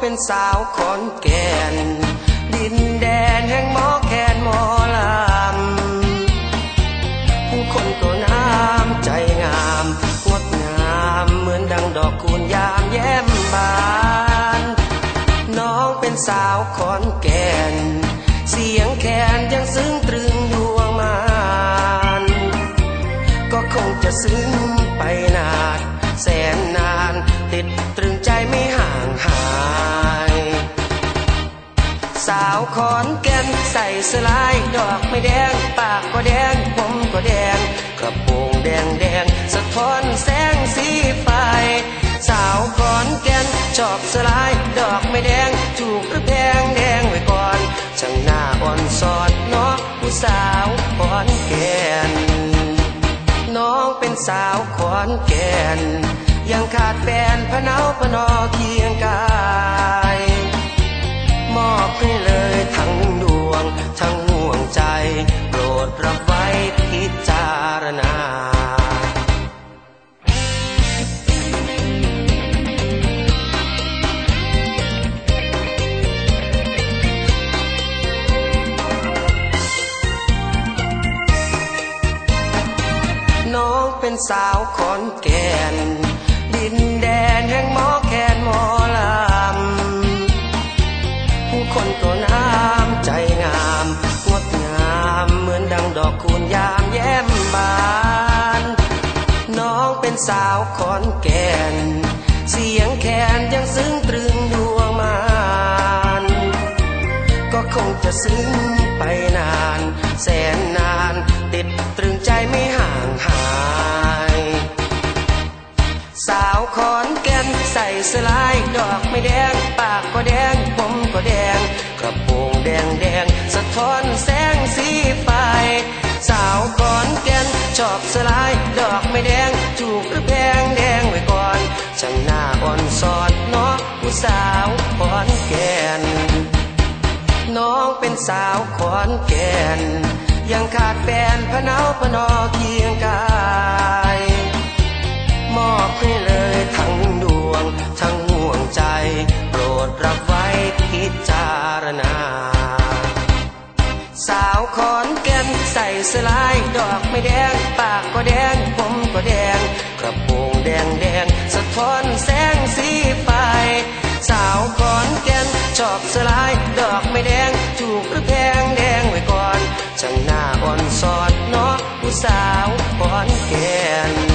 เป็นสาวขอนแก่น ดินแดนแห่งหมอแคนหมอลำผู้คนก็น้ำใจงามงดงามเหมือนดังดอกคูณยามแย้มบาน น้องเป็นสาวขอนแก่น เสียงแคนยังซึ้งตรึงดวงมานก็คงจะซึ้งไปนานแสนนานติดตรึงใจาวขอนแก่นใส่สลายดอกไม่แดง ปากก็แดง ผมก็แดง กระโปรงแดงแดง สะท้อนแสงสีไฟสาวขอนแก่นชอบสลายดอกไม่แดงจูบหรือแพงแดงไว้ก่อนช่างหน้าอ่อนสอดเนาะผู้สาวขอนแก่นน้องเป็นสาวขอนแก่นยังขาดแฟนพะเนาพะนอเคียงกาารณาน้องเป็นสาวขอนแก่น ดินแดนแห่งหมอแคนหมอลำผู้คนก็น้ำ เป็นสาวขอนแก่น เสียงแคนยังซึ้งตรึงดวงมานก็คงจะซึ้งไปนาน แสนนานติดตรึงใจไม่ห่างหาย สาวขอนแก่นใส่สลายดอกไม่แดง ปากก็แดงผมก็แดง กระโปรงแดงแดง สาวขอนแก่น น้องเป็นสาวขอนแก่น ยังขาดแฟนพะเนาพะนอเคียงกาย มอบให้เลยทั้งดวง ทั้งห่วงใจ โปรดรับไว้พิจารณา สาวขอนแก่นใส่สลายดอกไม่แดง ปากก็แดง ผมก็แดง กระโปรงแดงแดง ถูกหรือแพงแดงไว้ก่อนช่างหน้าอ่อนสอดเนาะผู้สาวขอนแก่